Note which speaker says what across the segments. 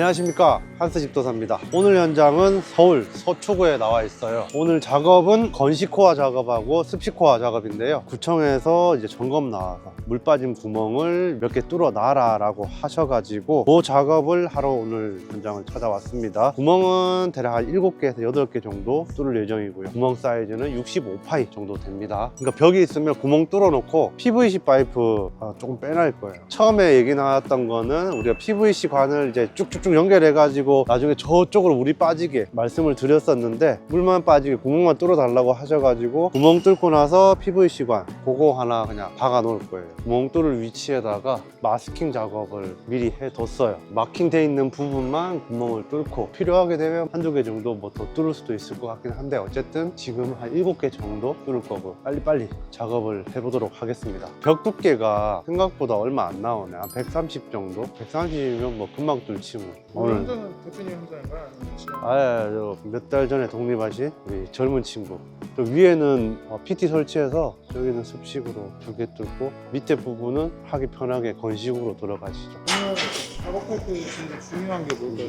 Speaker 1: 안녕하십니까 한스집도사입니다. 오늘 현장은 서울 서초구에 나와 있어요. 오늘 작업은 건식코어 작업하고 습식코어 작업인데요. 구청에서 이제 점검 나와서 물 빠진 구멍을 몇 개 뚫어 놔라 라고 하셔가지고 그 작업을 하러 오늘 현장을 찾아왔습니다. 구멍은 대략 한 7개에서 8개 정도 뚫을 예정이고요. 구멍 사이즈는 65파이 정도 됩니다. 그러니까 벽이 있으면 구멍 뚫어 놓고 PVC 파이프 아, 조금 빼낼 거예요. 처음에 얘기 나왔던 거는 우리가 PVC 관을 이제 쭉쭉쭉 연결해 가지고 나중에 저쪽으로 물이 빠지게 말씀을 드렸었는데 물만 빠지게 구멍만 뚫어 달라고 하셔가지고 구멍 뚫고 나서 PVC 관 그거 하나 그냥 박아 놓을 거예요. 구멍 뚫을 위치에다가 마스킹 작업을 미리 해뒀어요. 마킹돼 있는 부분만 구멍을 뚫고 필요하게 되면 한두 개 정도 뭐 더 뚫을 수도 있을 것 같긴 한데 어쨌든 지금 한 일곱 개 정도 뚫을 거고 빨리빨리 작업을 해보도록 하겠습니다. 벽 두께가 생각보다 얼마 안 나오네. 한 130 정도? 130이면 뭐 금방 뚫지 뭐.
Speaker 2: 오늘
Speaker 1: 오늘
Speaker 2: 대표님 현장인가요? 아니면 지금
Speaker 1: 아예 몇달 전에 독립하신 우리 젊은 친구 저 위에는 어, PT 설치해서 여기는 습식으로 두 개 뚫고 밑에 부분은 하기 편하게 건식으로 들어가시죠
Speaker 2: 오늘 작업할 때 진짜 중요한 게 뭘까요?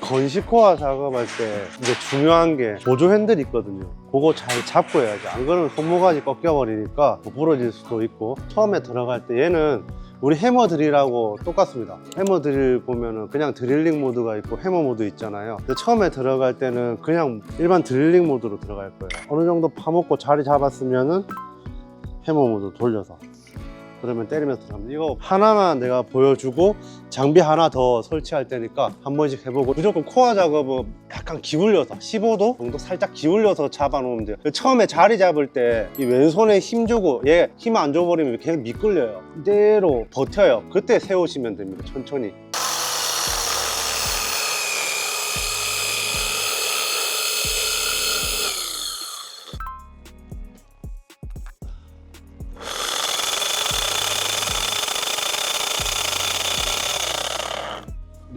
Speaker 1: 건식코어 작업할 때 이제 중요한 게 보조 핸들 있거든요. 그거 잘 잡고 해야지. 안 그러면 손모가지 꺾여버리니까 뭐 부러질 수도 있고 처음에 들어갈 때 얘는 우리 해머 드릴하고 똑같습니다. 해머 드릴 보면은 그냥 드릴링 모드가 있고 해머 모드 있잖아요. 근데 처음에 들어갈 때는 그냥 일반 드릴링 모드로 들어갈 거예요. 어느 정도 파먹고 자리 잡았으면은 해머 모드 돌려서 그러면 때리면서 들어갑니다. 이거 하나만 내가 보여주고 장비 하나 더 설치할 테니까 한 번씩 해보고 무조건 코어 작업은 약간 기울여서 15도 정도 살짝 기울여서 잡아놓으면 돼요. 처음에 자리 잡을 때 이 왼손에 힘 주고 얘 힘 안 줘버리면 계속 미끌려요. 그대로 버텨요. 그때 세우시면 됩니다. 천천히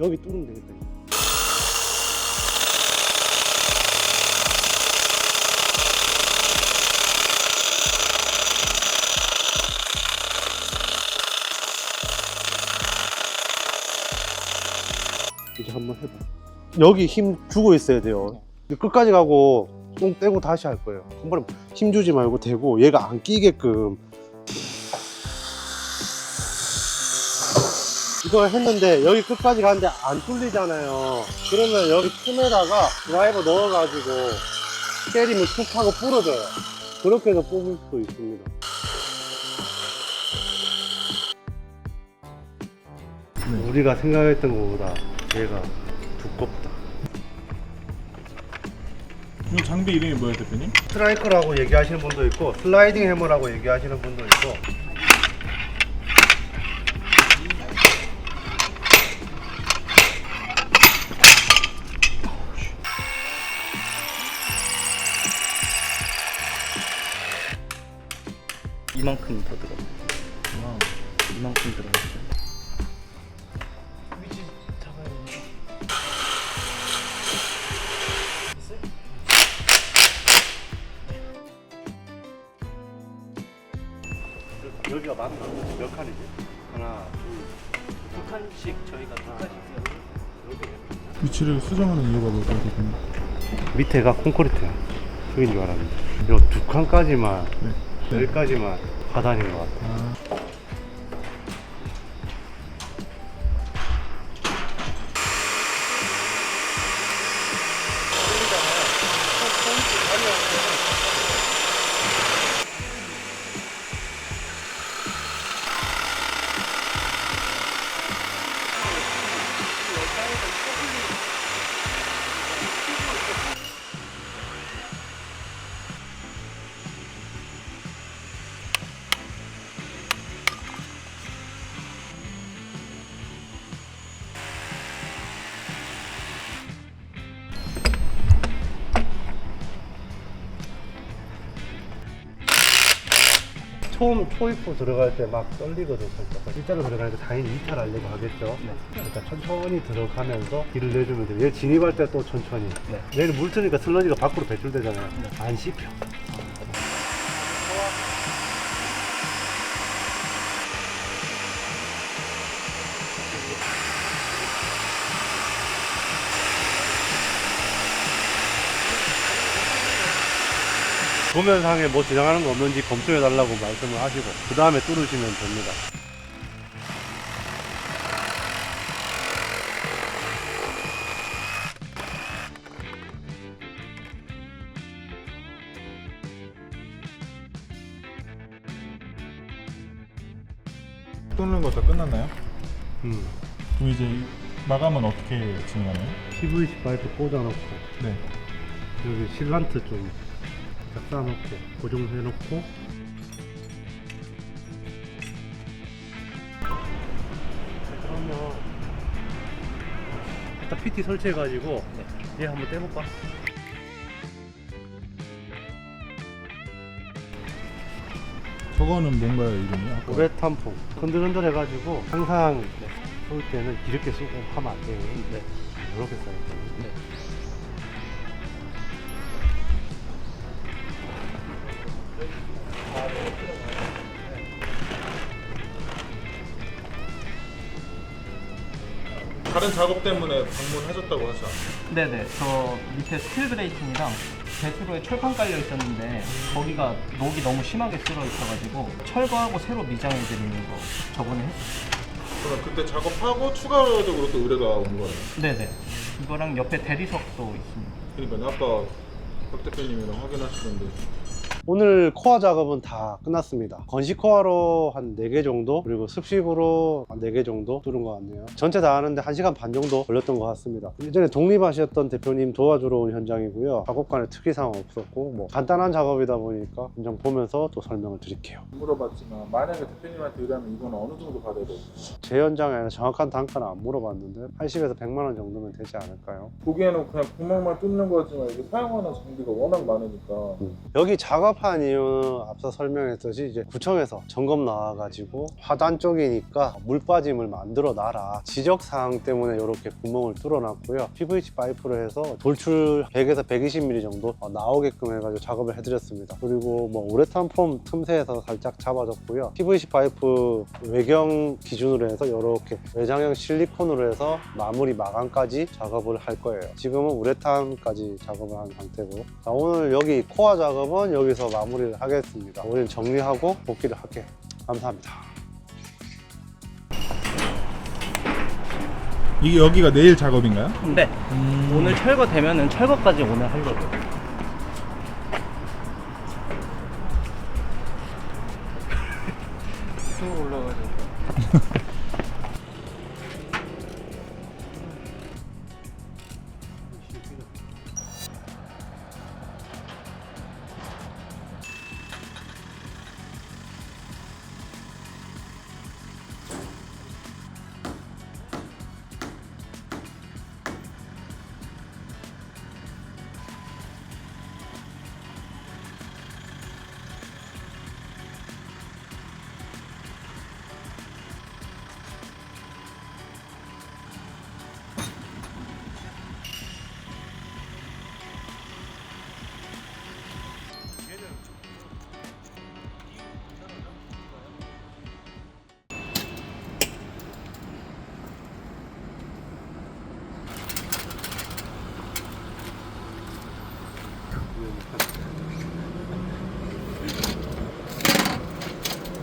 Speaker 1: 여기 뚫으면 되겠다 이거. 이제 한번 해봐. 여기 힘 주고 있어야 돼요. 끝까지 가고 똥 떼고 다시 할 거예요. 한 번에 힘 주지 말고 대고 얘가 안 끼게끔. 이거 했는데 여기 끝까지 가는데 안 뚫리잖아요. 그러면 여기 틈에다가 드라이버 넣어가지고 때리면 툭 하고 부러져요. 그렇게 해서 뽑을 수도 있습니다. 우리가 생각했던 것보다 얘가 두껍다.
Speaker 2: 이 장비 이름이 뭐예요 대표님?
Speaker 1: 스트라이커라고 얘기하시는 분도 있고 슬라이딩 해머라고 얘기하시는 분도 있고
Speaker 3: 이만큼 더 들어. 이만큼 들어갔죠.
Speaker 2: 위치 잡아야 되나?
Speaker 1: 여기가 맞나? 몇 칸이지? 하나
Speaker 3: 두 칸씩 저희가 두 칸씩
Speaker 2: 위치를 수정하는 이유가 뭘까요 대표님?
Speaker 1: 밑에가 콘크리트야 그인 줄 알았는데 요두 칸까지만
Speaker 2: 네.
Speaker 1: 여기까지만 하단인 것 같아
Speaker 2: 아,
Speaker 1: 처음 초입부 들어갈 때 막 떨리거든 살짝. 일자로 들어가니까 당연히 이탈 하려고 하겠죠. 그러니까 천천히 들어가면서 길을 내주면 돼요. 얘 진입할 때 또 천천히.
Speaker 3: 네.
Speaker 1: 얘는 물 트니까 슬러지가 밖으로 배출되잖아요. 안 씹혀 도면상에 뭐 지나가는 거 없는지 검토해 달라고 말씀을 하시고 그 다음에 뚫으시면 됩니다.
Speaker 2: 뚫는 거다 끝났나요?
Speaker 1: 음.
Speaker 2: 그럼 이제 마감은 어떻게 진행하나요?
Speaker 1: PVC 파이프 꽂아놓고
Speaker 2: 네.
Speaker 1: 여기 실란트 좀 갖다 놓고 고정해 놓고 그러면 일단 PT 설치해 가지고 얘 한번 떼볼까?
Speaker 2: 저거는 뭔가요 이름이? 아까
Speaker 1: 우레탄폼 흔들흔들 해가지고 항상 쏠 때는 이렇게 쏘고 하면 안 돼요
Speaker 3: 네.
Speaker 1: 이렇게 써야 돼요
Speaker 3: 네.
Speaker 2: 다른 작업 때문에 방문하셨다고 하지 않아요?
Speaker 3: 네네. 저 밑에 스틸 그레이팅이랑 배수로에 철판 깔려 있었는데 거기가 녹이 너무 심하게 쓸어 있어가지고 철거하고 새로 미장해 드리는 거 저번에 했어요.
Speaker 2: 그럼 그때 작업하고 추가적으로 또 의뢰가 온 거예요?
Speaker 3: 네네. 이거랑 옆에 대리석도 있습니다.
Speaker 2: 그러니까 아까 박 대표님이랑 확인하시던데
Speaker 1: 오늘 코어 작업은 다 끝났습니다. 건식 코어로 한 4개 정도, 그리고 습식으로 한 4개 정도 뚫은 것 같네요. 전체 다 하는데 1시간 반 정도 걸렸던 것 같습니다. 예전에 독립하셨던 대표님 도와주러 온 현장이고요. 작업관에 특이사항 없었고, 뭐 간단한 작업이다 보니까 현장 보면서 또 설명을 드릴게요.
Speaker 2: 물어봤지만 만약에 대표님한테 의뢰하면 이건 어느 정도 받아야 돼요?
Speaker 1: 제 현장에 는 정확한 단가는 안 물어봤는데 80에서 100만 원 정도면 되지 않을까요?
Speaker 2: 보기에는 그냥 구멍만 뚫는 거지만 이게 사용하는 장비가 워낙 많으니까
Speaker 1: 여기 작업 한 이유 앞서 설명했듯이 이제 구청에서 점검 나와가지고 화단 쪽이니까 물 빠짐을 만들어 놔라. 지적 사항 때문에 이렇게 구멍을 뚫어놨고요. PVC 파이프로 해서 돌출 100에서 120mm 정도 어, 나오게끔 해가지고 작업을 해드렸습니다. 그리고 뭐 우레탄 폼 틈새에서 살짝 잡아줬고요. PVC 파이프 외경 기준으로 해서 이렇게 외장형 실리콘으로 해서 마무리 마감까지 작업을 할 거예요. 지금은 우레탄까지 작업을 한 상태고. 자, 오늘 여기 코어 작업은 여기서 마무리를 하겠습니다 우리는 정리하고 복귀를 할게요 감사합니다
Speaker 2: 이게 여기가 내일 작업인가요?
Speaker 3: 네. 오늘 철거 되면은 철거까지 오늘 하려고요. 또 올라가지